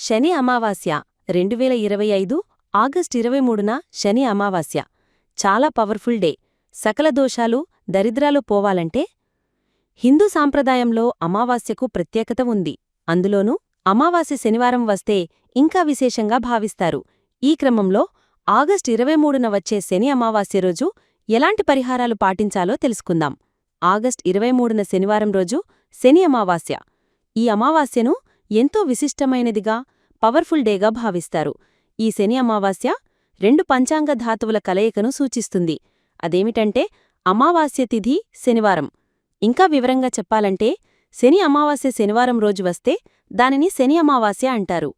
శని అమావాస్య రెండు వేల ఇరవై ఐదు ఆగస్ట్ ఇరవై మూడున శని అమావాస్య. చాలా పవర్ఫుల్ డే. సకల దోషాలు దరిద్రాలు పోవాలంటే హిందూ సాంప్రదాయంలో అమావాస్యకు ప్రత్యేకత ఉంది. అందులోనూ అమావాస్య శనివారం వస్తే ఇంకా విశేషంగా భావిస్తారు. ఈ క్రమంలో ఆగస్ట్ ఇరవై మూడున వచ్చే శని అమావాస్య రోజు ఎలాంటి పరిహారాలు పాటించాలో తెలుసుకుందాం. ఆగస్ట్ ఇరవై మూడున శనివారం రోజు శని అమావాస్య. ఈ అమావాస్యను ఎంతో విశిష్టమైనదిగా పవర్ఫుల్ డేగా భావిస్తారు. ఈ శని అమావాస్య రెండు పంచాంగ ధాతువుల కలయికను సూచిస్తుంది. అదేమిటంటే అమావాస్య తిథి శనివారం. ఇంకా వివరంగా చెప్పాలంటే శని అమావాస్య శనివారం రోజు వస్తే దానిని శని అమావాస్య అంటారు.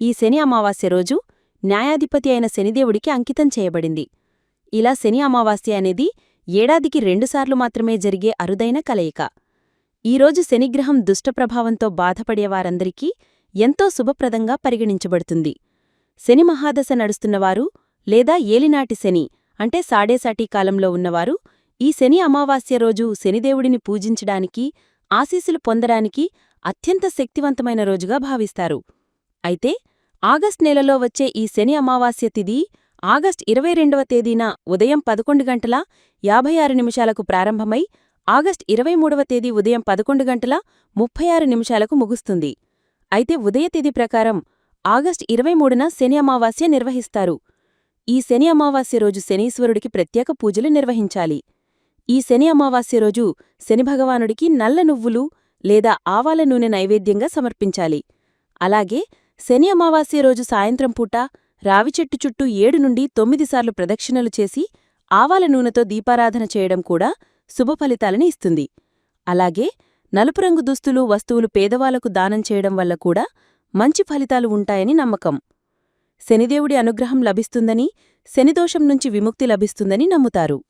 ఈ శని అమావాస్య రోజు న్యాయాధిపతి అయిన శనిదేవుడికి అంకితం చేయబడింది. ఇలా శని అమావాస్య అనేది ఏడాదికి రెండుసార్లు మాత్రమే జరిగే అరుదైన కలయిక. ఈరోజు శనిగ్రహం దుష్టప్రభావంతో బాధపడేవారందరికీ ఎంతో శుభప్రదంగా పరిగణించబడుతుంది. శని మహాదశ నడుస్తున్నవారు లేదా ఏలినాటి శని అంటే సాడేసాటి కాలంలో ఉన్నవారు ఈ శని అమావాస్య రోజు శనిదేవుడిని పూజించడానికి ఆశీస్సులు పొందడానికి అత్యంత శక్తివంతమైన రోజుగా భావిస్తారు. అయితే ఆగస్ట్ నెలలో వచ్చే ఈ శని అమావాస్య తిథి ఆగస్ట్ ఇరవై రెండవ తేదీన ఉదయం పదకొండు గంటల యాభై ఆరు నిమిషాలకు ప్రారంభమై ఆగస్ట్ ఇరవై మూడవ తేదీ ఉదయం పదకొండు గంటల ముప్పై ఆరు నిమిషాలకు ముగుస్తుంది. అయితే ఉదయ తేదీ ప్రకారం ఆగస్ట్ ఇరవై మూడున శని అమావాస్య నిర్వహిస్తారు. ఈ శని అమావాస్య రోజు శనీశ్వరుడికి ప్రత్యేక పూజలు నిర్వహించాలి. ఈ శని అమావాస్య రోజు శని భగవానుడికి నల్ల నువ్వులు లేదా ఆవాల నూనె నైవేద్యంగా సమర్పించాలి. అలాగే శని అమావాస్య రోజు సాయంత్రం పూట రావిచెట్టు చుట్టూ ఏడు నుండి తొమ్మిదిసార్లు ప్రదక్షిణలు చేసి ఆవాల నూనెతో దీపారాధన చేయడం కూడా శుభ ఫలితాలని ఇస్తుంది. అలాగే నలుపు రంగు దుస్తులు వస్తువులు పేదవాళ్ళకు దానం చేయడం వల్ల కూడా మంచి ఫలితాలు ఉంటాయని నమ్మకం. శనిదేవుడి అనుగ్రహం లభిస్తుందని శనిదోషం నుంచి విముక్తి లభిస్తుందని నమ్ముతారు.